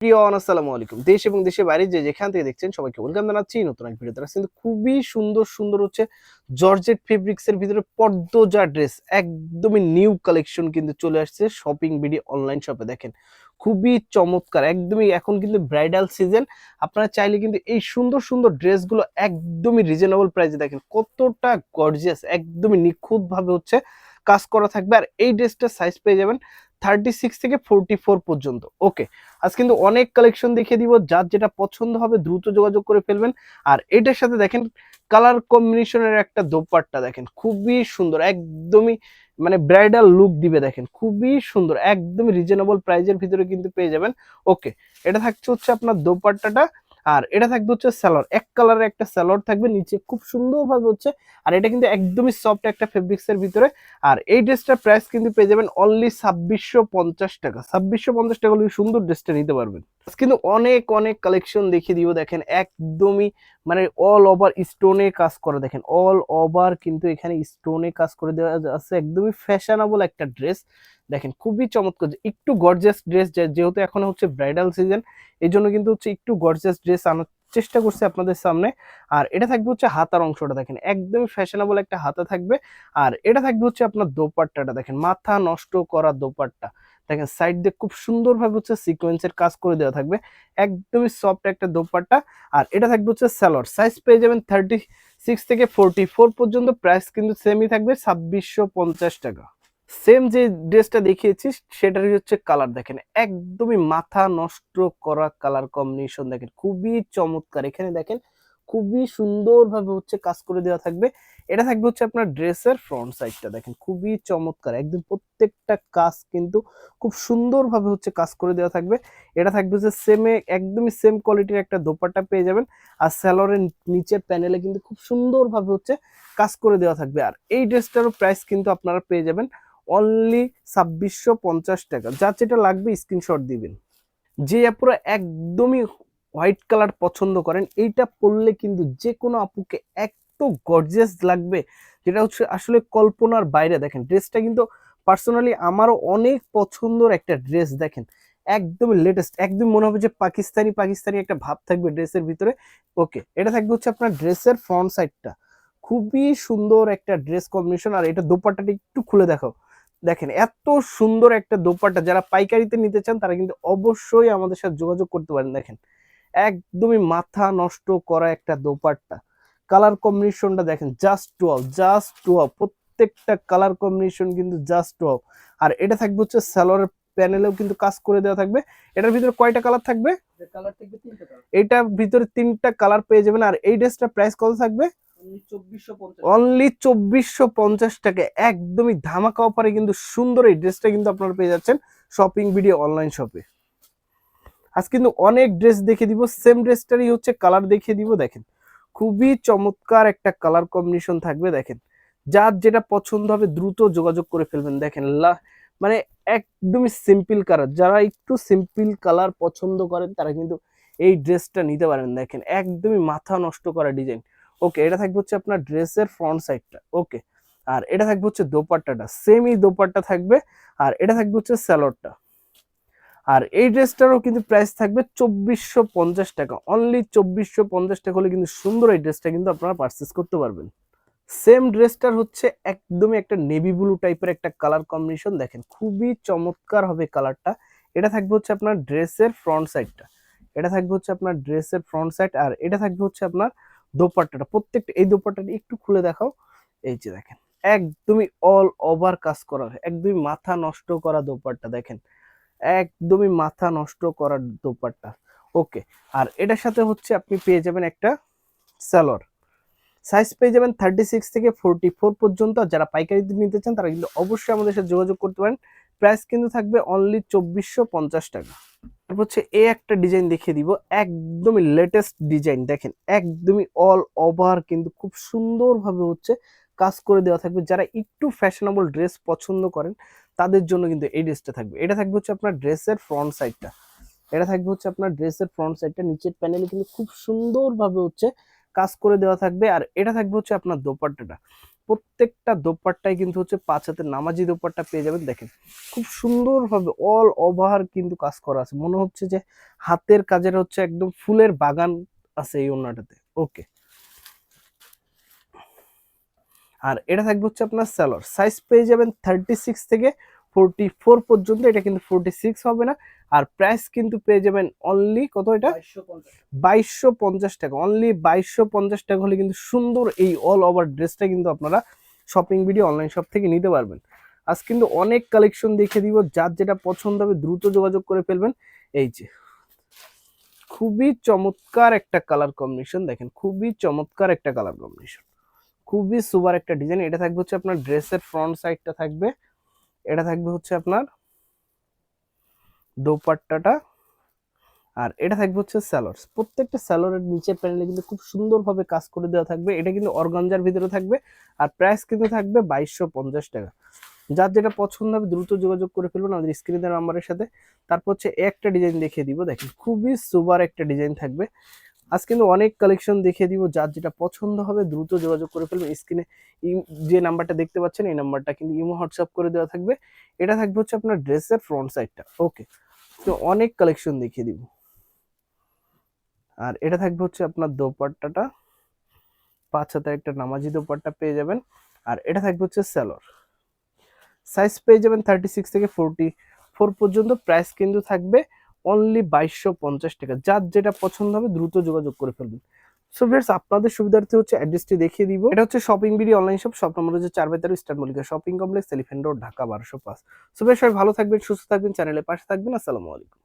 প্রিয় আসসালামু আলাইকুম। দেশ এবং দেশের বাইরে যে যেখান থেকে দেখছেন সবাইকে ওয়েলকাম জানাচ্ছি। নতুন এক ভিডিও তারা কিন্তু খুবই সুন্দর সুন্দর হচ্ছে জর্জেট ফেব্রিক্স এর ভিতরে পর্দজা ড্রেস একদমই নিউ কালেকশন কিন্তু চলে আসছে শপিং বিডি অনলাইন শপে দেখেন, খুবই চমৎকার, একদমই এখন কিন্তু ব্রাইডাল সিজন আপনারা চাইলে কিন্তু এই সুন্দর সুন্দর ড্রেসগুলো একদমই রিজনেবল প্রাইসে দেখেন, কতটা গর্জিয়াস একদমই নিখুঁত ভাবে হচ্ছে কাজ করা থাকবে। আর এই ড্রেসটার সাইজ পেয়ে যাবেন থার্টি সিক্স থেকে ফোরটি ফোর পর্যন্ত। ওকে আজ কিন্তু অনেক কালেকশন দেখিয়ে দিব, যার যেটা পছন্দ হবে দ্রুত যোগাযোগ করে ফেলবেন। আর এটার সাথে দেখেন কালার কম্বিনেশনের একটা দোপাট্টা দেখেন, খুবই সুন্দর, একদমই মানে ব্রাইডাল লুক দিবে দেখেন, খুবই সুন্দর, একদমই রিজনেবল প্রাইজের ভিতরে কিন্তু পেয়ে যাবেন। ওকে এটা থাকছে হচ্ছে আপনার দোপাট্টাটা আর এটা থাকবে হচ্ছে স্যালোর এক কালারের একটা স্যালোর থাকবে, নিচে খুব সুন্দরভাবে হচ্ছে, আর এটা কিন্তু একদমই সফট একটা ফেব্রিক্স এর ভিতরে। আর এই ড্রেসটার প্রাইস কিন্তু পেয়ে যাবেন অনলি ছাব্বিশশো পঞ্চাশ টাকা। ছাব্বিশশো পঞ্চাশ টাকা হলে সুন্দর ড্রেসটা নিতে পারবেন। কিন্তু অনেক অনেক কালেকশন দেখিয়ে দিও দেখেন একদমই মানে অল ওভার স্টোনে কাজ করা। দেখেন অল ওভার কিন্তু এখানে স্টোনে কাজ করে দেওয়া আছে। একদমই ফ্যাশনেবল একটা ড্রেস দেখেন খুবই চমৎকার, একটু গর্জিয়াস ড্রেস যেহেতু এখন হচ্ছে ব্রাইডাল সিজন এই জন্য কিন্তু হচ্ছে একটু গর্জিয়াস ড্রেস আনার চেষ্টা করছি আপনাদের সামনে। আর এটা থাকবে হচ্ছে হাতার অংশটা, দেখেন একদমই ফ্যাশনেবল একটা হাতা থাকবে। আর এটা থাকবে হচ্ছে আপনার দোপাট্টাটা, দেখেন মাথা নষ্ট করা দোপাট্টা। দেখেন সাইড দিয়ে খুব সুন্দরভাবে হচ্ছে সিকোয়েন্সের কাজ করে দেওয়া থাকবে, একদমই সফট একটা দোপাট্টা। আর এটা থাকবে হচ্ছে স্যালোর সাইজ পেয়ে যাবেন থার্টি সিক্স থেকে ফোরটি ফোর পর্যন্ত প্রাইস কিন্তু সেমই থাকবে ছাব্বিশশো পঞ্চাশ টাকা। সেম যে ড্রেসটা দেখিয়েছি সেটারই হচ্ছে কালার দেখেন। একদমই মাথা নষ্ট করা কালার কম্বিনেশন দেখেন। খুবই চমৎকার। এখানে দেখেন খুবই সুন্দরভাবে হচ্ছে কাজ করে দেওয়া থাকবে। এটা থাকবে হচ্ছে আপনার ড্রেসের ফ্রন্ট সাইডটা দেখেন। খুবই চমৎকার। একদম প্রত্যেকটা কাজ কিন্তু খুব সুন্দরভাবে হচ্ছে কাজ করে দেওয়া থাকবে। এটা থাকবে হচ্ছে সেমে একদমই সেম কোয়ালিটির একটা দোপাট্টা পেয়ে যাবেন। আর স্যালোরের নিচের প্যানেলে কিন্তু খুব সুন্দরভাবে হচ্ছে কাজ করে দেওয়া থাকবে। আর এই ড্রেসটারও প্রাইস কিন্তু আপনারা পেয়ে যাবেন। অনলি ছাব্বিশশো পঞ্চাশ টাকা। যা যেটা লাগবে স্ক্রিনশট দিবেন। যে আপুরা একদমই হোয়াইট কালার পছন্দ করেন, এইটা পরলে কিন্তু যে কোনো আপুকে এত গর্জিয়াস লাগবে, যেটা হচ্ছে আসলে কল্পনার বাইরে। দেখেন ড্রেসটা কিন্তু পার্সোনালি আমারও অনেক পছন্দের একটা ড্রেস দেখেন। একদম লেটেস্ট একদম মনে হবে যে পাকিস্তানি পাকিস্তানি একটা ভাব থাকবে ড্রেসের ভিতরে। ওকে এটা থাকবে হচ্ছে আপনার ড্রেসের ফ্রন্ট সাইডটা খুবই সুন্দর একটা ড্রেস কম্বিনেশন আর এটা দোপাট্টাটা একটু খুলে দেখাও। দেখেন এত সুন্দর একটা দোপাট্টা যারা পাইকারিতে নিতে চান তারা কিন্তু অবশ্যই আমাদের সাথে যোগাযোগ করতে পারেন। দেখেন একদমই মাথা নষ্ট করা একটা দোপাট্টা। কালার কম্বিনেশনটা দেখেন জাস্ট টুয়াল জাস্ট টুয়াল প্রত্যেকটা কালার কম্বিনেশন কিন্তু জাস্ট টুয়াল আর এটা থাকবে হচ্ছে স্যালোয়ারের প্যানেলেও কিন্তু কাজ করে দেওয়া থাকবে। এটার ভিতরে কয়টা কালার থাকবে? এটার ভিতরে তিনটা কালার পেয়ে যাবেন। আর এই ড্রেসটা প্রাইস কত থাকবে? অনলি চব্বিশশো পঞ্চাশ টাকা। একদমই ধামাকা অফারে কিন্তু সুন্দর এই ড্রেসটা কিন্তু আপনারা পেয়ে যাচ্ছেন শপিং ভিডিও, অনলাইন শপে। আজ কিন্তু অনেক ড্রেস দেখে দিব, সেম ড্রেসটারই হচ্ছে কালার দেখিয়ে দিব, দেখেন। খুবই চমৎকার একটা কালার কম্বিনেশন থাকবে, দেখেন। যার যেটা পছন্দ হবে দ্রুত যোগাযোগ করে ফেলবেন, দেখেন। মানে একদমই সিম্পল কালার। যারা একটু সিম্পল কালার পছন্দ করেন, তারা কিন্তু এই ড্রেসটা নিতে পারেন, দেখেন। একদমই মাথা নষ্ট করা ডিজাইন। ওকে এটা থাকবে হচ্ছে আপনার ড্রেসের ফ্রন্ট সাইডটা ওকে আর এটা থাকবে হচ্ছে দোপাট্টাটা সেমই দোপাট্টা থাকবে, আর এটা থাকবে হচ্ছে স্যালোডটা আর এই ড্রেসটারও কিন্তু প্রাইস থাকবে চব্বিশশো পঞ্চাশ টাকা অনলি চব্বিশশো পঞ্চাশ টাকা হলে কিন্তু সুন্দর এই ড্রেসটা কিন্তু আপনারা পারচেস করতে পারবেন। সেম ড্রেসটার হচ্ছে একদমই একটা নেভি ব্লু টাইপের একটা কালার কম্বিনেশন দেখেন খুবই চমৎকার হবে কালারটা এটা থাকবে হচ্ছে আপনার ড্রেসের ফ্রন্ট সাইডটা এটা থাকবে হচ্ছে আপনার ড্রেসের ফ্রন্ট সাইড আর এটা থাকবে হচ্ছে আপনার দোপাট্টাটা, প্রত্যেকটা, এই দোপাট্টাটা একটু খুলে দেখাও। এই যে দেখেন, একদমই অল ওভার কাজ করা, একদমই মাথা নষ্ট করা দোপাট্টা দেখেন। একদমই মাথা নষ্ট করা দোপাট্টা। ওকে আর এটার সাথে হচ্ছে আপনি পেয়ে যাবেন একটা স্যালোর সাইজ পেয়ে যাবেন থার্টি সিক্স থেকে ফোরটি ফোর পর্যন্ত যারা পাইকারি নিতে চান তারা কিন্তু অবশ্যই আমাদের সাথে যোগাযোগ করতে পারেন। প্রাইস কিন্তু থাকবে অনলি চব্বিশশো পঞ্চাশ টাকা। তারপর হচ্ছে এই একটা ডিজাইন দেখিয়ে দিব। একদমই লেটেস্ট ডিজাইন দেখেন, একদমই অল ওভার কিন্তু খুব সুন্দরভাবে হচ্ছে কাজ করে দেওয়া থাকবে। যারা একটু ফ্যাশনেবল ড্রেস পছন্দ করেন, তাদের জন্য কিন্তু এই ড্রেসটা থাকবে। এটা থাকবে হচ্ছে আপনার ড্রেসের ফ্রন্ট সাইডটা এটা থাকবে হচ্ছে আপনার ড্রেসের ফ্রন্ট সাইডটা নিচের প্যানেলে কিন্তু খুব সুন্দরভাবে হচ্ছে কাজ করে দেওয়া থাকবে। আর এটা থাকবে হচ্ছে আপনার দোপাট্টাটা। প্রত্যেকটা দোপাট্টায় কিন্তু হচ্ছে পাঁচ হাতের নামাজি দোপাট্টা পেয়ে যাবেন। দেখেন, খুব সুন্দরভাবে অল ওভার কিন্তু কাজ করা আছে। মনে হচ্ছে যে হাতের কাজের হচ্ছে একদম ফুলের বাগান আছে এই ওড়নাটাতে। ওকে আর এটা থাকবে হচ্ছে আপনার স্যালোর সাইজ পেয়ে যাবেন থার্টি সিক্স থেকে ফোরটি ফোর পর্যন্ত। এটা কিন্তু ফোরটি সিক্স হবে না। আর প্রাইস কিন্তু পেয়ে যাবেন অনলি কত এটা? বাইশশো পঞ্চাশ। টাকা। অনলি বাইশশো পঞ্চাশ টাকা হলে কিন্তু সুন্দর এই অল ওভার ড্রেসটা কিন্তু আপনারা শপিং ভিডিও অনলাইন শপ থেকে নিতে পারবেন। আজ কিন্তু অনেক কালেকশন দেখে দিব যার যেটা পছন্দ হবে দ্রুত যোগাযোগ করে ফেলবেন। এই যে খুবই চমৎকার একটা কালার কম্বিনেশন দেখেন খুবই চমৎকার একটা কালার কম্বিনেশন খুবই সুপার একটা ডিজাইন এটা থাকবে হচ্ছে আপনার ড্রেসের ফ্রন্ট সাইডটা থাকবে। এটা থাকবে হচ্ছে আপনার দোপাট্টাটা। আর এটা থাকবে হচ্ছে স্যালোয়ার্স প্রত্যেকটা স্যালোয়ারের নিচের প্যানেলে কিন্তু খুব সুন্দরভাবে কাজ করে দেওয়া থাকবে। এটা কিন্তু অর্গানজার ভিতরে থাকবে। আর প্রাইস কিন্তু থাকবে বাইশশো পঞ্চাশ টাকা। যার যেটা পছন্দ হবে দ্রুত যোগাযোগ করে ফেলবেন আমাদের স্ক্রিনের নাম্বারের সাথে। তারপর হচ্ছে একটা ডিজাইন দেখিয়ে দিব। দেখেন, খুবই সুপার একটা ডিজাইন থাকবে। আজ কিন্তু অনেক কালেকশন দেখিয়ে দিব। যার যেটা পছন্দ হবে দ্রুত যোগাযোগ করে ফেলবেন। স্ক্রিনে যে নাম্বারটা দেখতে পাচ্ছেন, এই নাম্বারটা কিন্তু ইমো হোয়াটসঅ্যাপ করে দেওয়া থাকবে। এটা থাকবে হচ্ছে আপনার ড্রেসের ফ্রন্ট সাইডটা ওকে তো অনেক কালেকশন দেখিয়ে দিব। আর এটা থাকবে হচ্ছে আপনার দোপাট্টাটা। পাঁচ হাতে একটা নামাজি দোপাট্টা পেয়ে যাবেন। আর এটা থাকবে হচ্ছে স্যালোর সাইজ পেয়ে যাবেন থার্টি সিক্স থেকে ফোরটি ফোর পর্যন্ত প্রাইস কিন্তু থাকবে অনলি বাইশশো পঞ্চাশ টাকা। যার যেটা পছন্দ হবে দ্রুত যোগাযোগ করে ফেলবেন। সো ভিউয়ার্স আপনাদের সুবিধার্থে হচ্ছে অ্যাড্রেসটি দেখিয়ে দিব। এটা হচ্ছে shopping BD online shop shop number হচ্ছে চার বেতার star Mallika shopping complex elephant road Dhaka বারোশো পাঁচ। সো বেশ সবাই ভালো থাকবেন, সুস্থ থাকবেন চ্যানেলে পাশে থাকবেন, আসসালামু আলাইকুম।